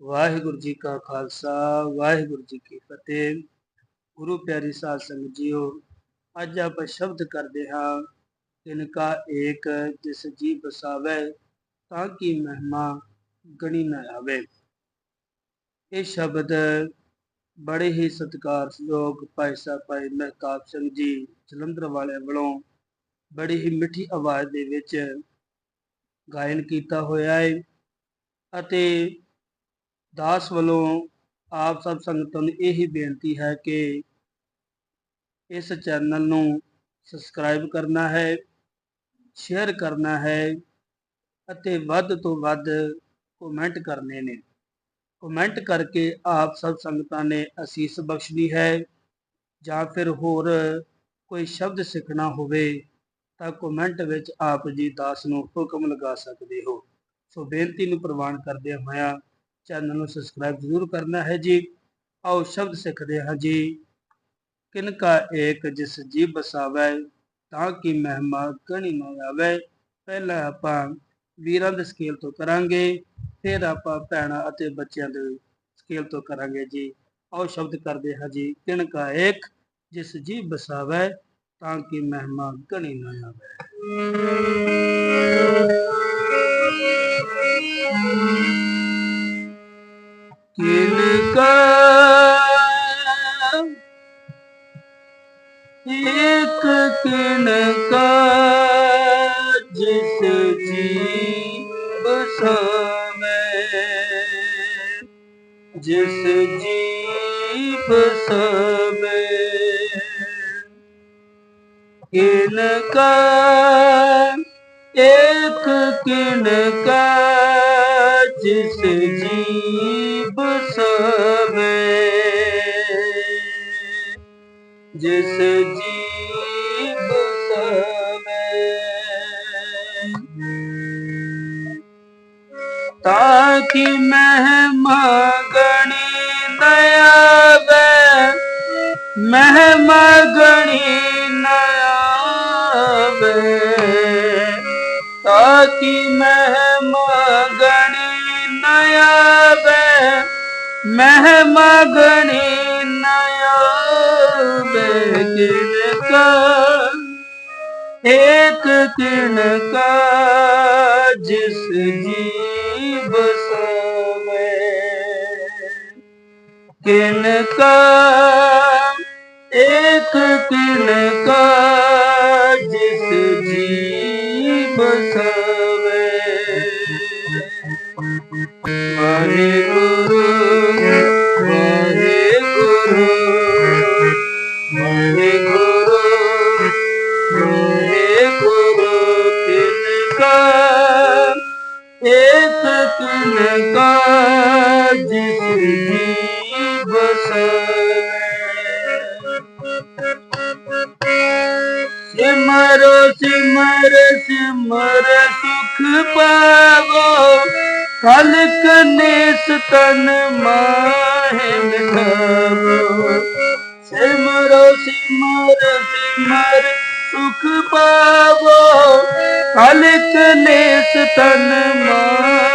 ਵਾਹਿਗੁਰੂ ਜੀ ਕਾ ਖਾਲਸਾ, ਵਾਹਿਗੁਰੂ ਜੀ ਕੀ ਫਤਿਹ। ਗੁਰੂ ਪਿਆਰੀ ਸਾਧ ਸੰਗਤ ਜੀਓ, ਅੱਜ ਆਪਾਂ ਸ਼ਬਦ ਕਰਦੇ ਹਾਂ ਤਿਨਕਾ ਏਕ ਜਿਸ ਜੀ ਬਸਾਵੇ ਤਾਂ ਕਿ ਮਹਿਮਾ ਗਣੀ ਨਾ ਆਵੇ। ਇਹ ਸ਼ਬਦ ਬੜੇ ਹੀ ਸਤਿਕਾਰਯੋਗ ਭਾਈ ਸਾਹਿਬ ਭਾਈ ਮਹਿਤਾਬ ਸਿੰਘ ਜੀ, ਜਲੰਧਰ ਵਾਲਿਆਂ ਵੱਲੋਂ ਬੜੀ ਹੀ ਮਿੱਠੀ ਆਵਾਜ਼ ਦੇ ਵਿੱਚ ਗਾਇਨ ਕੀਤਾ ਹੋਇਆ ਹੈ ਅਤੇ ਦਾਸ ਵੱਲੋਂ ਆਪ ਸਭ ਸੰਗਤਾਂ ਨੂੰ ਇਹੀ ਬੇਨਤੀ ਹੈ ਕਿ ਇਸ ਚੈਨਲ ਨੂੰ ਸਬਸਕ੍ਰਾਈਬ ਕਰਨਾ ਹੈ ਸ਼ੇਅਰ ਕਰਨਾ ਹੈ ਅਤੇ ਵੱਧ ਤੋਂ ਵੱਧ ਕਮੈਂਟ ਕਰਨੇ ਨੇ। ਕਮੈਂਟ ਕਰਕੇ ਆਪ ਸਭ ਸੰਗਤਾਂ ਨੇ ਅਸੀਸ ਬਖਸ਼ਣੀ ਹੈ ਜਾਂ ਫਿਰ ਹੋਰ ਕੋਈ ਸ਼ਬਦ ਸਿੱਖਣਾ ਹੋਵੇ ਤਾਂ ਕਮੈਂਟ ਵਿੱਚ ਆਪ ਜੀ ਦਾਸ ਨੂੰ ਹੁਕਮ ਲਗਾ ਸਕਦੇ ਹੋ। ਸੋ ਬੇਨਤੀ ਨੂੰ ਪ੍ਰਵਾਨ ਕਰਦੇ ਹੋਇਆ ਚੈਨਲ ਨੂੰ ਸਬਸਕ੍ਰਾਈਬ ਜ਼ਰੂਰ ਕਰਨਾ ਹੈ ਜੀ। ਆਓ ਸ਼ਬਦ ਸਿੱਖਦੇ ਹਾਂ ਜੀ। ਕਿਨਕਾ ਏਕ ਜਿਸ ਜੀ ਬਸਾਵੇ ਤਾਂ ਕਿ ਮਹਿਮਾ ਗਣੀ ਨਾ ਆਵੇ ਪਹਿਲਾਂ ਆਪਾਂ ਵੀਰਾਂ ਦੇ ਸਕੇਲ ਤੋਂ ਕਰਾਂਗੇ, ਫਿਰ ਆਪਾਂ ਭੈਣਾਂ ਅਤੇ ਬੱਚਿਆਂ ਦੇ ਸਕੇਲ ਤੋਂ ਕਰਾਂਗੇ ਜੀ। ਆਓ ਸ਼ਬਦ ਕਰਦੇ ਹਾਂ ਜੀ। ਕਿਨਕਾ ਏਕ ਜਿਸ ਜੀ ਬਸਾਵੇ ਤਾਂ ਕਿ ਮਹਿਮਾ ਗਣੀ ਨਾ ਆਵੇ। ਇੱਕ ਕਿਨ ਕਾ ਜਿਸ ਜੀ ਬਸਾਵੇ ਜਿਸ ਜੀ ਬਸਾਵੇ ਕਿਨ ਕਾ ਇੱਕ ਕਿਨ ਜਿਸ ਜੀ ਬਸਾਵੇ ਤਾਂ ਕਿ ਮਹਿਮਾ ਗਣੀ ਦਇਆਵੇ ਮਹਿਮਾ ਗਣੀ ਨਆਵੇ ਤਾਂ ਕਿ ਮਹਿਮਾ ਗਣੀ ਨਆਵੇ ਮਹਿਮਾ ਗਣੀ ਨਆਵੇ ਕਿਨ ਕਾ ਇੱਕ ਕਿਨ ਕਾ ਜਿਸ ਜੀ ਬਸਾਵੇ ਕਿਨ ਕਾ ਇੱਕ ਕਿਨ ਕਾ ਜਿਸ ਜੀ ਬਸਾਵੇ ਵਾਹਿਗੁਰੂ ਵਾਹਿਗੁਰੂ ਕਿਨ ਕਾ ਜਿਸ ਜੀ ਬਸਾਵੇ ਸਿਮਰੋ ਸਿਮਰ ਸਿਮਰ ਸੁਖ ਪਾਵੋ ਕਲਕ ਨੇਸ ਤਨ ਮਾਹਿ ਮਿਟਾਵੋ ਸਿਮਰੋ ਸਿਮਰ ਸਿਮਰ ਸੁਖ ਪਾਵੋ ਕਲਕ ਨੇ ਤਨ ਮਾਹਿ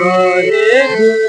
ਵਾਹਿਗੁਰੂ